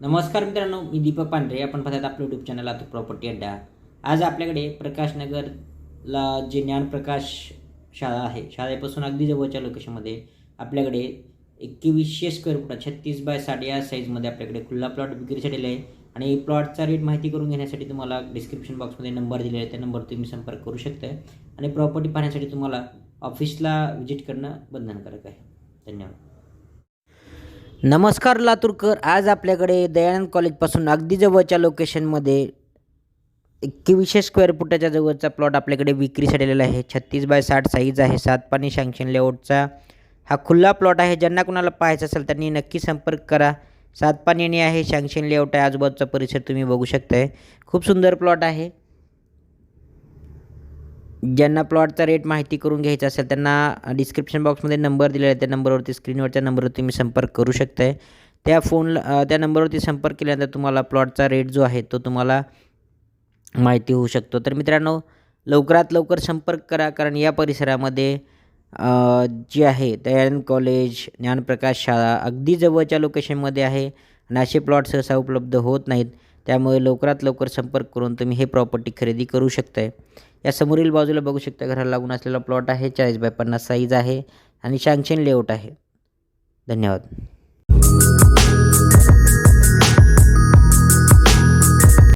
नमस्कार मित्रांनो मी दीपक पांढरे. आपण पाहतात आपलं यूट्यूब चॅनल आता प्रॉपर्टी अड्डा आज आपल्याकडे प्रकाशनगरला जे ज्ञानप्रकाश शाळा आहे शाळेपासून अगदी जवळच्या लोकेशनमध्ये आपल्याकडे एकवीसशे स्क्वेअर फुटा छत्तीस बाय साठ या साईजमध्ये आपल्याकडे खुल्ला प्लॉट विक्रीसाठी आहे. आणि प्लॉटचा रेट माहिती करून घेण्यासाठी तुम्हाला डिस्क्रिप्शन बॉक्समध्ये नंबर दिलेला आहे. त्या नंबर तुम्ही संपर्क करू शकता आणि प्रॉपर्टी पाहण्यासाठी तुम्हाला ऑफिसला व्हिजिट करणं बंधनकारक आहे. धन्यवाद. नमस्कार लातूरकर. आज आपल्याकडे दयानंद कॉलेजपासून अगदी जवळच्या लोकेशनमध्ये एकवीसशे स्क्वेअर फुटाच्या जवळचा प्लॉट आपल्याकडे विक्रीसाठी आलेला आहे. छत्तीस बाय साठ साईज आहे. सात पाणी शँक्शन लेआउटचा हा खुल्ला प्लॉट आहे. ज्यांना कुणाला पाहायचा असेल त्यांनी नक्की संपर्क करा. सात पाणी आहे. शँक्शन लेआउट आहे आजूबाजूचा परिसर तुम्ही बघू शकताय. खूप सुंदर प्लॉट आहे. ज्यांना प्लॉटचा रेट माहिती करून घ्यायचा असेल त्यांना डिस्क्रिप्शन बॉक्समध्ये नंबर दिलेला आहे. त्या नंबरवरती स्क्रीनवरच्या नंबरवर तुम्ही संपर्क करू शकताय. त्या फोनला त्या नंबरवरती संपर्क केल्यानंतर तुम्हाला प्लॉटचा रेट जो आहे तो तुम्हाला माहिती होऊ शकतो. तर मित्रांनो लवकरात लवकर संपर्क करा कारण या परिसरामध्ये जे आहे दयानंद कॉलेज ज्ञानप्रकाश शाळा अगदी जवळच्या लोकेशनमध्ये आहे आणि असे प्लॉट सहसा उपलब्ध होत नाहीत. त्यामुळे लवकरात लवकर संपर्क करून तुम्ही हे प्रॉपर्टी खरेदी करू शकताय. या समोरील बाजूला बघू शकता घराला लागून असलेला प्लॉट आहे. चाळीस बाय पन्नास साईज आहे आणि शँक्शन लेआउट आहे. धन्यवाद.